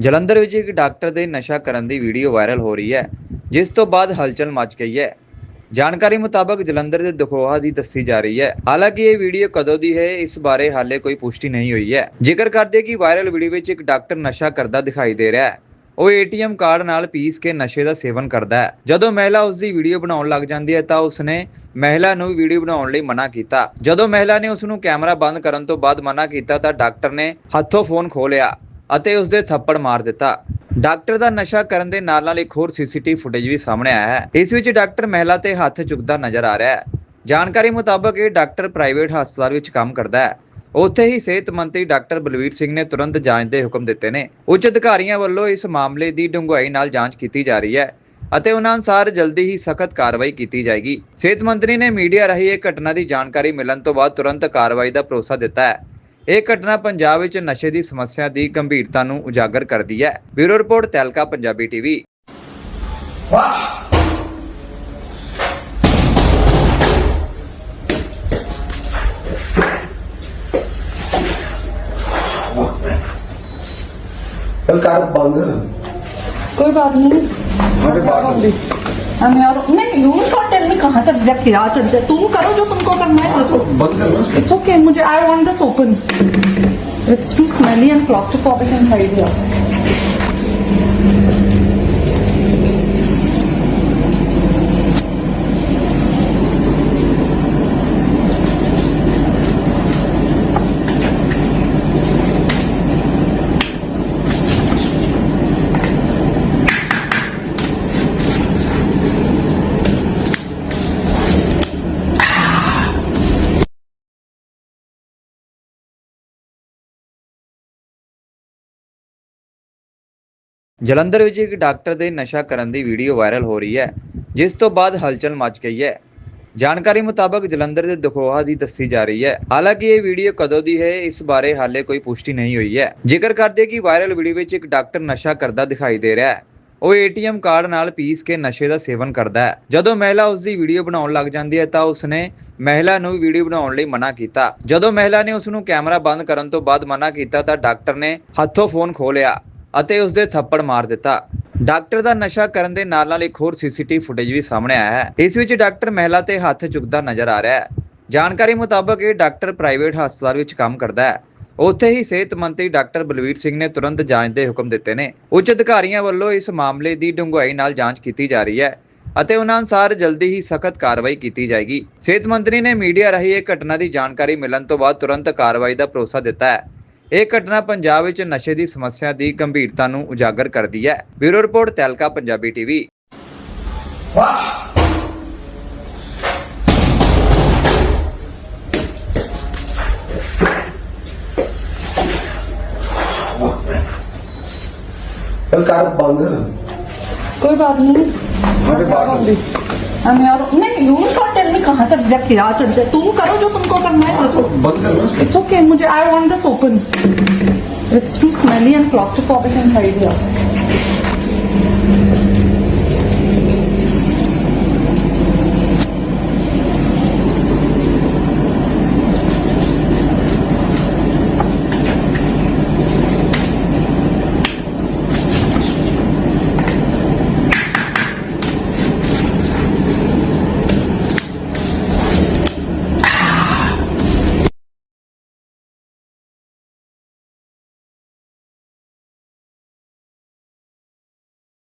ਜਲੰਧਰ ਵਿੱਚ ਇੱਕ ਡਾਕਟਰ ਦੇ ਨਸ਼ਾ ਕਰਨ ਦੀ ਵੀਡੀਓ ਵਾਇਰਲ ਹੋ ਰਹੀ ਹੈ, ਜਿਸ ਤੋਂ ਬਾਅਦ ਹਲਚਲ ਮਚ ਗਈ ਹੈ। ਜਾਣਕਾਰੀ ਮੁਤਾਬਕ ਜਲੰਧਰ ਦੇ ਦਖੋਹਾ ਦੀ ਦੱਸੀ ਜਾ ਰਹੀ ਹੈ। ਹਾਲਾਂਕਿ ਇਹ ਵੀਡੀਓ ਕਦੋਂ ਦੀ ਹੈ, ਇਸ ਬਾਰੇ ਹਾਲੇ ਕੋਈ ਪੁਸ਼ਟੀ ਨਹੀਂ ਹੋਈ ਹੈ। ਜ਼ਿਕਰ ਕਰਦੇ ਕਿ ਵਾਇਰਲ ਵੀਡੀਓ ਵਿੱਚ ਇੱਕ ਡਾਕਟਰ ਨਸ਼ਾ ਕਰਦਾ ਦਿਖਾਈ ਦੇ ਰਿਹਾ ਹੈ। ਉਹ ਏਟੀਐਮ ਕਾਰਡ ਨਾਲ ਪੀਸ ਕੇ ਨਸ਼ੇ ਦਾ ਸੇਵਨ ਕਰਦਾ ਹੈ। ਜਦੋਂ ਮਹਿਲਾ ਉਸ ਦੀ ਵੀਡੀਓ ਬਣਾਉਣ ਲੱਗ ਜਾਂਦੀ ਹੈ, ਤਾਂ ਉਸਨੇ ਮਹਿਲਾ ਨੂੰ ਵੀਡੀਓ ਬਣਾਉਣ ਲਈ ਮਨਾ ਕੀਤਾ। ਜਦੋਂ ਮਹਿਲਾ ਨੇ ਉਸ ਨੂੰ ਕੈਮਰਾ ਬੰਦ ਕਰਨ ਤੋਂ ਬਾਅਦ ਮਨਾ ਕੀਤਾ, ਤਾਂ ਡਾਕਟਰ ਨੇ ਹੱਥੋਂ ਫੋਨ ਖੋਹ ਲਿਆ। ਅਤੇ ਉਸ ਦੇ ਥੱਪੜ ਮਾਰ ਦਿੱਤਾ। ਡਾਕਟਰ ਦਾ ਨਸ਼ਾ ਕਰਨ ਦੇ ਨਾਲ ਨਾਲ ਇੱਕ ਹੋਰ ਸੀਸੀਟੀਵੀ ਫੁਟੇਜ ਵੀ ਸਾਹਮਣੇ ਆਇਆ ਹੈ। ਇਸ ਵਿੱਚ ਡਾਕਟਰ ਮਹਿਲਾ ਤੇ ਹੱਥ ਚੁੱਕਦਾ ਨਜ਼ਰ ਆ ਰਿਹਾ ਹੈ। ਜਾਣਕਾਰੀ ਮੁਤਾਬਕ ਇਹ ਡਾਕਟਰ ਪ੍ਰਾਈਵੇਟ ਹਸਪਤਾਲ ਵਿੱਚ ਕੰਮ ਕਰਦਾ ਹੈ। ਉੱਥੇ ਹੀ ਸਿਹਤ ਮੰਤਰੀ ਡਾਕਟਰ ਬਲਵੀਰ ਸਿੰਘ ਨੇ ਤੁਰੰਤ ਜਾਂਚ ਦੇ ਹੁਕਮ ਦਿੱਤੇ ਨੇ। ਉੱਚ ਅਧਿਕਾਰੀਆਂ ਵੱਲੋਂ ਇਸ ਮਾਮਲੇ ਦੀ ਡੂੰਘਾਈ ਨਾਲ ਜਾਂਚ ਕੀਤੀ ਜਾ ਰਹੀ ਹੈ ਅਤੇ ਉਹਨਾਂ ਅਨੁਸਾਰ ਜਲਦੀ ਹੀ ਸਖਤ ਕਾਰਵਾਈ ਕੀਤੀ ਜਾਏਗੀ। ਸਿਹਤ ਮੰਤਰੀ ਨੇ ਮੀਡੀਆ ਰਾਹੀਂ ਇਹ ਘਟਨਾ ਦੀ ਜਾਣਕਾਰੀ ਮਿਲਣ ਤੋਂ ਬਾਅਦ ਤੁਰੰਤ ਕਾਰਵਾਈ ਦਾ ਭਰੋਸਾ ਦਿੱਤਾ ਹੈ। ਇਹ ਘਟਨਾ ਪੰਜਾਬ ਵਿੱਚ ਨਸ਼ੇ ਦੀ ਸਮੱਸਿਆ ਦੀ ਗੰਭੀਰਤਾ ਨੂੰ ਉਜਾਗਰ ਕਰਦੀ ਹੈ bureau report Tehelka Punjabi TV What? चल कार बंद कोई बात नहीं हाँ तो बात होगी हम यार नहीं यू नॉट टेल मी कहाँ चल गया क्या चल गया तुम करो जो तुमको करना है करो बंद कर लो इट्स ओके मुझे I want this open it's too smelly and claustrophobic inside here Jalandhar ਵਿੱਚ ਇੱਕ ਡਾਕਟਰ ਦੇ ਨਸ਼ਾ ਕਰਨ ਦੀ ਵੀਡੀਓ ਵਾਇਰਲ ਹੋ ਰਹੀ ਹੈ, ਜਿਸ ਤੋਂ ਬਾਅਦ ਹਲਚਲ ਮਚ ਗਈ ਹੈ। ਜਾਣਕਾਰੀ ਮੁਤਾਬਕ ਜਲੰਧਰ ਦੇ ਦਖੋਹਾ ਦੀ ਦੱਸੀ ਜਾ ਰਹੀ ਹੈ। ਹਾਲਾਂਕਿ ਇਹ ਵੀਡੀਓ ਕਦੋਂ ਦੀ ਹੈ, ਇਸ ਬਾਰੇ ਹਾਲੇ ਕੋਈ ਪੁਸ਼ਟੀ ਨਹੀਂ ਹੋਈ ਹੈ। ਜ਼ਿਕਰ ਕਰਦੇ ਕਿ ਵਾਇਰਲ ਵੀਡੀਓ ਵਿੱਚ ਇੱਕ ਡਾਕਟਰ ਨਸ਼ਾ ਕਰਦਾ ਦਿਖਾਈ ਦੇ ਰਿਹਾ ਹੈ। ਉਹ ਏਟੀਐਮ ਕਾਰਡ ਨਾਲ ਪੀਸ ਕੇ ਨਸ਼ੇ ਦਾ ਸੇਵਨ ਕਰਦਾ ਹੈ। ਜਦੋਂ ਮਹਿਲਾ ਉਸ ਦੀ ਵੀਡੀਓ ਬਣਾਉਣ ਲੱਗ ਜਾਂਦੀ ਹੈ, ਤਾਂ ਉਸਨੇ ਮਹਿਲਾ ਨੂੰ ਵੀਡੀਓ ਬਣਾਉਣ ਲਈ ਮਨਾ ਕੀਤਾ। ਜਦੋਂ ਮਹਿਲਾ ਨੇ ਉਸ ਨੂੰ ਕੈਮਰਾ ਬੰਦ ਕਰਨ ਤੋਂ ਬਾਅਦ ਮਨਾ ਕੀਤਾ, ਤਾਂ ਡਾਕਟਰ ਨੇ ਹੱਥੋਂ ਫੋਨ ਖੋਹ ਲਿਆ। ਅਤੇ ਉਸ ਦੇ ਥੱਪੜ ਮਾਰ ਦਿੱਤਾ। ਡਾਕਟਰ ਦਾ ਨਸ਼ਾ ਕਰਨ ਦੇ ਨਾਲ ਨਾਲ ਇੱਕ ਹੋਰ ਸੀਸੀਟੀਵੀ ਫੁਟੇਜ ਵੀ ਸਾਹਮਣੇ ਆਇਆ ਹੈ। ਇਸ ਵਿੱਚ ਡਾਕਟਰ ਮਹਿਲਾ ਤੇ ਹੱਥ ਚੁੱਕਦਾ ਨਜ਼ਰ ਆ ਰਿਹਾ ਹੈ। ਜਾਣਕਾਰੀ ਮੁਤਾਬਕ ਇਹ ਡਾਕਟਰ ਪ੍ਰਾਈਵੇਟ ਹਸਪਤਾਲ ਵਿੱਚ ਕੰਮ ਕਰਦਾ ਹੈ। ਉੱਥੇ ਹੀ ਸਿਹਤ ਮੰਤਰੀ ਡਾਕਟਰ ਬਲਵੀਰ ਸਿੰਘ ਨੇ ਤੁਰੰਤ ਜਾਂਚ ਦੇ ਹੁਕਮ ਦਿੱਤੇ ਨੇ। ਉੱਚ ਅਧਿਕਾਰੀਆਂ ਵੱਲੋਂ ਇਸ ਮਾਮਲੇ ਦੀ ਡੂੰਘਾਈ ਨਾਲ ਜਾਂਚ ਕੀਤੀ ਜਾ ਰਹੀ ਹੈ ਅਤੇ ਉਹਨਾਂ ਅਨੁਸਾਰ ਜਲਦੀ ਹੀ ਸਖਤ ਕਾਰਵਾਈ ਕੀਤੀ ਜਾਏਗੀ। ਸਿਹਤ ਮੰਤਰੀ ਨੇ ਮੀਡੀਆ ਰਾਹੀਂ ਇਹ ਘਟਨਾ ਦੀ ਜਾਣਕਾਰੀ ਮਿਲਣ ਤੋਂ ਬਾਅਦ ਤੁਰੰਤ ਕਾਰਵਾਈ ਦਾ ਭਰੋਸਾ ਦਿੱਤਾ ਹੈ। ਇਹ ਘਟਨਾ ਪੰਜਾਬ ਵਿੱਚ ਨਸ਼ੇ ਦੀ ਸਮੱਸਿਆ ਦੀ ਗੰਭੀਰਤਾ ਨੂੰ ਉਜਾਗਰ ਕਰਦੀ ਹੈ bureau report Tehelka Punjabi TV What? चल कार बंद कोई बात नहीं हाँ तो बात होगी हम यार नहीं यू राह चलते तुम करो जो तुमको करना है करो। इट्स ओके मुझे I want this open it's too smelly and claustrophobic inside here